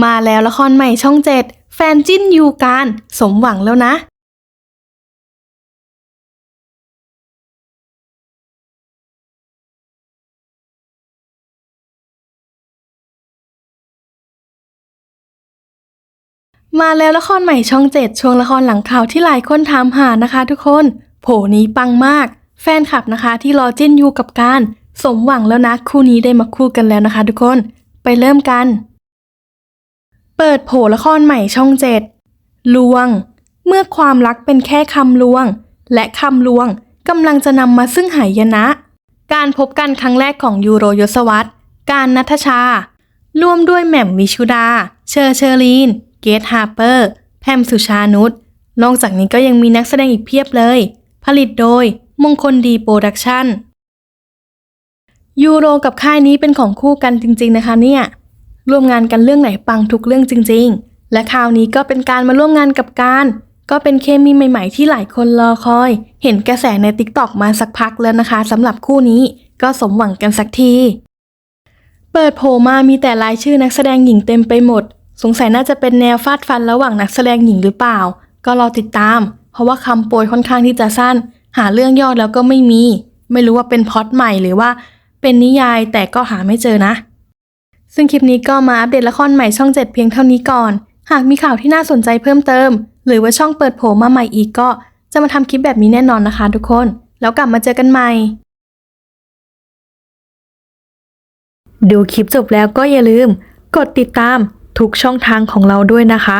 มาแล้วละครใหม่ช่องเจ็ดแฟนจิ้นยูการ สมหวังแล้วนะ มาแล้วละครใหม่ช่องเจ็ดช่วงละครหลังข่าวที่หลายคนถามหานะคะทุกคน โผนี้ปังมาก แฟนคลับนะคะที่รอจิ้นยูกับการ สมหวังแล้วนะคู่นี้ได้มาคู่กันแล้วนะคะทุกคน ไปเริ่มกัน เปิดโผละครใหม่ช่องเจ็ดลวง เมื่อความรักเป็นแค่คำลวง และคำลวงกำลังจะนำมาซึ่งหายนะ การพบกันครั้งแรกของยูโรยศวรรษการนัทชา ร่วมด้วยแหม่มวิชุดา เชอร์เชอรีน เกตฮาร์เปอร์ แพมสุชานุชนอกจากนี้ก็ยังมีนักแสดงอีกเพียบเลย ผลิตโดยมงคลดีโปรดักชั่นยูโรกับค่ายนี้เป็นของคู่กันจริงๆนะคะเนี่ย ร่วมงานกันเรื่องไหนปังทุกเรื่องจริง ๆ และคราวนี้ก็เป็นการมาร่วมงานกับการ ก็เป็นเคมีใหม่ ๆ ที่หลายคนรอคอย เห็นกระแสในติ๊กต็อกมาสักพักแล้วนะคะสำหรับคู่นี้ก็สมหวังกันสักที เปิดโผมามีแต่รายชื่อนักแสดงหญิงเต็มไปหมด สงสัยน่าจะเป็นแนวฟาดฟันระหว่างนักแสดงหญิงหรือเปล่า ก็รอติดตาม เพราะว่าคำโปรยค่อนข้างที่จะสั้น หาเรื่องย่อแล้วก็ไม่มี ไม่รู้ว่าเป็นพอตใหม่หรือว่า เป็นนิยายแต่ก็หาไม่เจอนะ ซึ่งคลิปนี้ก็มาอัปเดตละครใหม่ช่อง 7 เพียงเท่านี้ก่อน หากมีข่าวที่น่าสนใจเพิ่มเติม หรือว่าช่องเปิดโผมาใหม่อีกก็ จะมาทำคลิปแบบนี้แน่นอนนะคะทุกคน แล้วกลับมาเจอกันใหม่ ดูคลิปจบแล้วก็อย่าลืม กดติดตามทุกช่องทางของเราด้วยนะคะ